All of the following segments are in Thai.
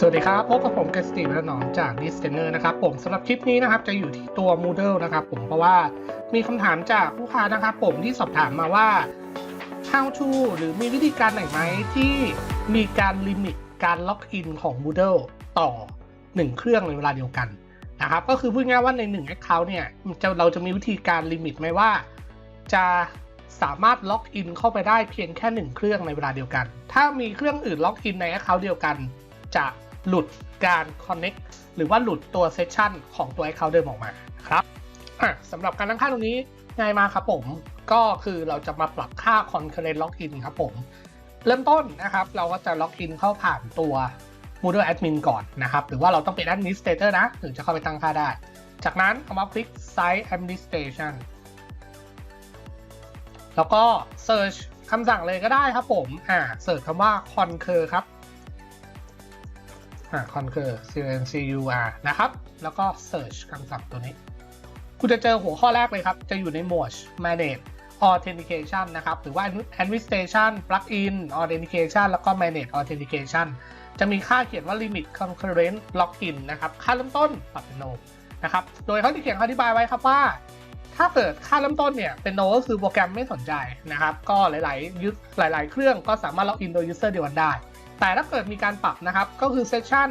สวัสดีครับ พบกับผมกสติและหนอมจาก d i s t e n e r นะครับ ผมสำหรับคลิปนี้นะครับ จะอยู่ที่ตัว Moodle นะครับ ผมเพราะว่ามีคำถามจากลูกค้านะครับ ผมที่สอบถามมาว่า how to หรือมีวิธีการไหนไหมที่มีการลิมิตการล็อกอินของ Moodle ต่อ 1 เครื่องในเวลาเดียวกันนะครับ ก็คือพูดง่ายว่าใน1 Account เนี่ยจะเราจะมีวิธีการลิมิตไหมว่า จะสามารถล็อกอินเข้าไปได้เพียงแค่ 1 เครื่องในเวลาเดียวกัน ถ้ามีเครื่องอื่นล็อกอินใน Account เดียวกันจะ หลุดการ Connect หรือว่าหลุดตัวเซสชันของตัว Account เดิมออกมาครับสำหรับการตั้งค่าตรงนี้ง่ายมากครับผม ก็คือเราจะมาปรับค่า Concurrent Login ครับผม เริ่มต้นนะครับเราก็จะล็อกอินเข้าผ่านตัว Moodle Admin ก่อนนะครับ หรือว่าเราต้องเป็น Administrator นะ ถึงจะเข้าไปตั้งค่าได้ จากนั้นเอามาคลิก Site Administration แล้วก็ Search คำสั่งเลยก็ได้ครับผม อ่า Search คำว่า Concur ครับ อ่า Concur C N C U R นะครับ แล้วก็ Search คำสั่งตัวนี้ คุณจะเจอหัวข้อแรกเลยครับ จะอยู่ในหมวด Manage Authentication นะครับ หรือว่า Administration Plugin Authentication แล้วก็ Manage Authentication จะมีค่าเขียนว่า Limit Concurrent Login นะครับ ค่าเริ่มต้นปรับเป็น no นะครับ โดยเขาที่เขียนอธิบายไว้ครับว่า ถ้าเกิดค่าเริ่มต้นเนี่ยเป็น no ก็คือโปรแกรมไม่สนใจนะครับ ก็หลายๆยุหลาย ๆ เครื่องก็สามารถล็อกอินโดย user เดียวกันได้ แต่ถ้าเกิดมีการปรับนะครับ ก็คือเซสชัน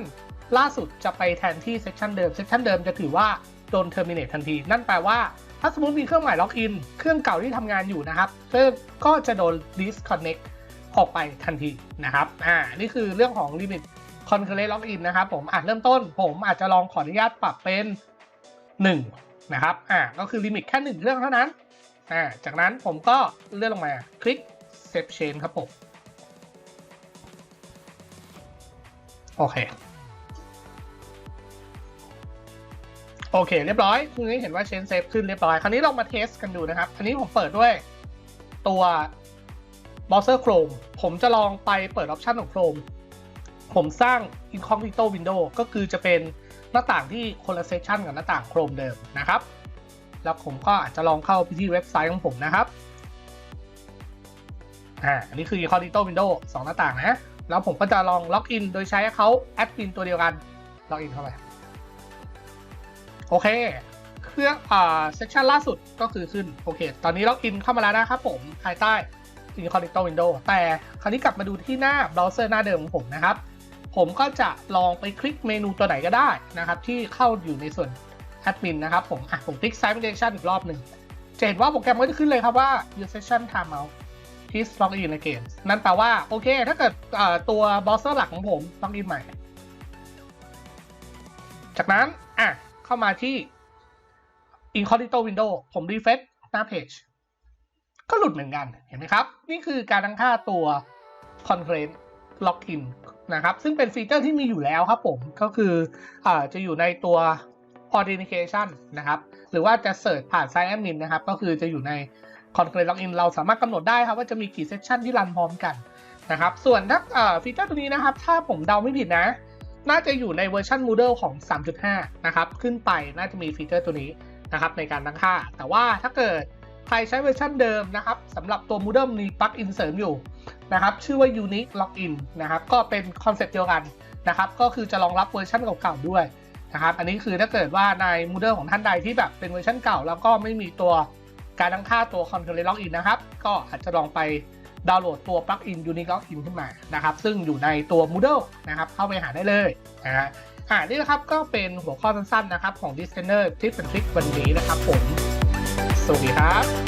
ล่าสุดจะไปแทนที่เซสชันเดิม เซสชันเดิมจะถือว่าโดน terminate ทันที นั่นแปลว่า ถ้าสมมติมีเครื่องใหม่ล็อกอิน เครื่องเก่าที่ทำงานอยู่นะครับเครื่องก็จะโดน disconnect ออกไปทันทีนะครับ อ่า นี่คือเรื่องของ limit concurrent login นะครับผมอะเริ่มต้น ผมอาจจะลองขออนุญาตปรับเป็น 1 นะครับ อ่า ก็คือลิมิตแค่ 1 เครื่องเท่านั้น อ่า จากนั้นผมก็เลื่อนลงมาคลิก save change ครับผม โอเค โอเค เรียบร้อยคุณนี้เห็นว่า change save ขึ้นเรียบร้อย คราวนี้ลองมาเทสกันดูนะครับ อันนี้ผมเปิดด้วยตัว browser Chrome ผมจะลองไปเปิดออปชันของ Chrome ผมสร้าง incognito window ก็คือจะเป็นหน้าต่างที่คนละเซสชันกับหน้าต่าง Chrome เดิมนะครับ แล้วผมก็อาจจะลองเข้าไปที่เว็บไซต์ของผมนะครับ อ่า อันนี้คือ incognito window สองหน้าต่างนะ แล้วผมก็จะลองล็อกอินโดยใช้เขาแอดมินตัวเดียวกันล็อกอินเข้าไป โอเค เครื่องอ่าเซสชันล่าสุดก็คือขึ้น โอเค ตอนนี้ล็อกอินเข้ามาแล้วนะครับผม ภายใต้ incognito window แต่คราวนี้กลับมาดูที่หน้าเบราว์เซอร์หน้าเดิมของผมนะครับ ผมก็จะลองไปคลิกเมนูตัวไหนก็ได้นะครับ ที่เข้าอยู่ในส่วนแอดมินนะครับผมอะผมคลิก Site Validation อีกรอบหนึ่งจะเห็นว่าโปรแกรมก็จะขึ้นเลยครับว่า Your Session Timeout Please log in again นั่นแปลว่า โอเค ถ้าเกิดตัวเบราว์เซอร์หลักของผมล็อกอินใหม่ จากนั้น อะ เข้ามาที่ Incognito Window ผม refresh หน้าเพจก็หลุดเหมือนกัน เห็นไหมครับ นี่คือการตั้งค่าตัว Concurrent Login นะครับ ซึ่งเป็นฟีเจอร์ที่มีอยู่แล้วครับผม ก็คืออจะอยู่ในตัว Authentication นะครับ หรือว่าจะเสิร์ชผ่าน Site Admin นะครับ ก็คือจะอยู่ใน Concurrent Login เราสามารถกำหนดได้ครับว่าจะมีกี่เซสชันที่รันพร้อมกันนะครับ ส่วนถ้าฟีเจอร์ตัวนี้นะครับ ถ้าผมเดาไม่ผิดนะ น่าจะอยู่ในเวอร์ชัน Moodle ของ 3.5 นะครับ ขึ้นไปน่าจะมีฟีเจอร์ตัวนี้นะครับในการตั้งค่า แต่ว่าถ้าเกิดใครใช้เวอร์ชันเดิมนะครับสำหรับตัว Moodle มีปลั๊กอินเสริมอยู่นะครับ ชื่อว่า Unique Login นะครับ ก็เป็นคอนเซ็ปต์เดียวกันนะครับ ก็คือจะรองรับเวอร์ชันเก่าๆด้วยนะครับ อันนี้คือถ้าเกิดว่าใน Moodle ของท่านใดที่แบบเป็นเวอร์ชันเก่า แล้วก็ไม่มีตัว การตั้งค่าตัว Concurrent Login นะครับ ก็อาจจะลองไปดาวน์โหลดตัวปลั๊กอิน Unique Login ขึ้นมานะครับ ซึ่งอยู่ในตัว Moodle นะครับ เข้าไปหาได้เลยนะฮะอ่านี่นะครับก็เป็นหัวข้อสั้นๆนะครับของ Discanner ที่เป็นทริควันนี้นะครับผม สวัสดีครับ